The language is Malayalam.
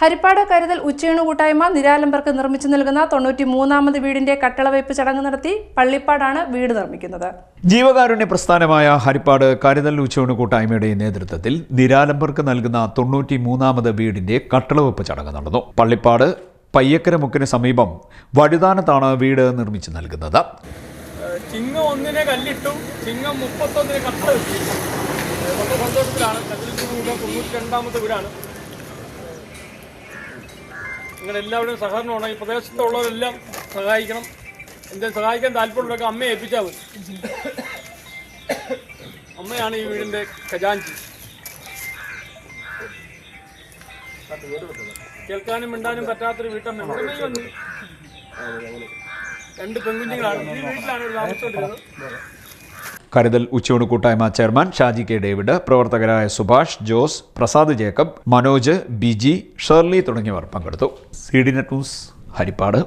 ഹരിപ്പാട് കരുതൽ ഉച്ചയൂണ് കൂട്ടായ്മ നിരാലംബർക്ക് നിർമ്മിച്ചു നൽകുന്ന തൊണ്ണൂറ്റി മൂന്നാമത് വീടിന്റെ കട്ടളവയ്പ് ചടങ്ങ് നടത്തി പള്ളിപ്പാടാണ് വീട് നിർമ്മിക്കുന്നത്. ജീവകാരുണ്യ പ്രസ്ഥാനമായ ഹരിപ്പാട് കരുതൽ ഉച്ചയൂണ് കൂട്ടായ്മയുടെ നേതൃത്വത്തിൽ നിരാലംബർക്ക് നൽകുന്ന തൊണ്ണൂറ്റി മൂന്നാമത് വീടിന്റെ കട്ടളവെപ്പ് ചടങ്ങ് നടന്നു. പള്ളിപ്പാട് പയ്യക്കര മുക്കിന് സമീപം വഴുതാനത്താണ് വീട് നിർമ്മിച്ചു നൽകുന്നത്. ചിങ്ങം ഒന്നിനെ കല്ലിട്ടു ചിങ്ങം മുപ്പത്തൊന്നിന് കട്ട വെച്ചു വളരെ സന്തോഷത്തിലാണ്. കല്ലിൽ കൂടെ തൊണ്ണൂറ്റി രണ്ടാമത്തെ വീടാണ്. നിങ്ങളെല്ലാവരും സഹകരണമാണ് ഈ പ്രദേശത്തുള്ളവരെല്ലാം സഹായിക്കണം. എന്തെങ്കിലും സഹായിക്കാൻ താല്പര്യമുള്ളവർക്ക് അമ്മയെ ഏൽപ്പിച്ചാൽ മതി. അമ്മയാണ് ഈ വീടിന്റെ ഖജാൻജി കേൾക്കാനും മിണ്ടാനും പറ്റാത്തൊരു വീട്ടമ്മ. രണ്ട് പെൺകുഞ്ഞുങ്ങളാണ്. ഈ വീട്ടിലാണ് താമസിച്ചോണ്ടിരുന്നത് കരുതൽ ഉച്ചയൂണ് കൂട്ടായ്മ ചെയർമാൻ ഷാജി കെ ഡേവിഡ് പ്രവർത്തകരായ Subhash Jose Prasad Jacob Manoj Biji Shirley തുടങ്ങിയവർ പങ്കെടുത്തു. C D net news Harippad.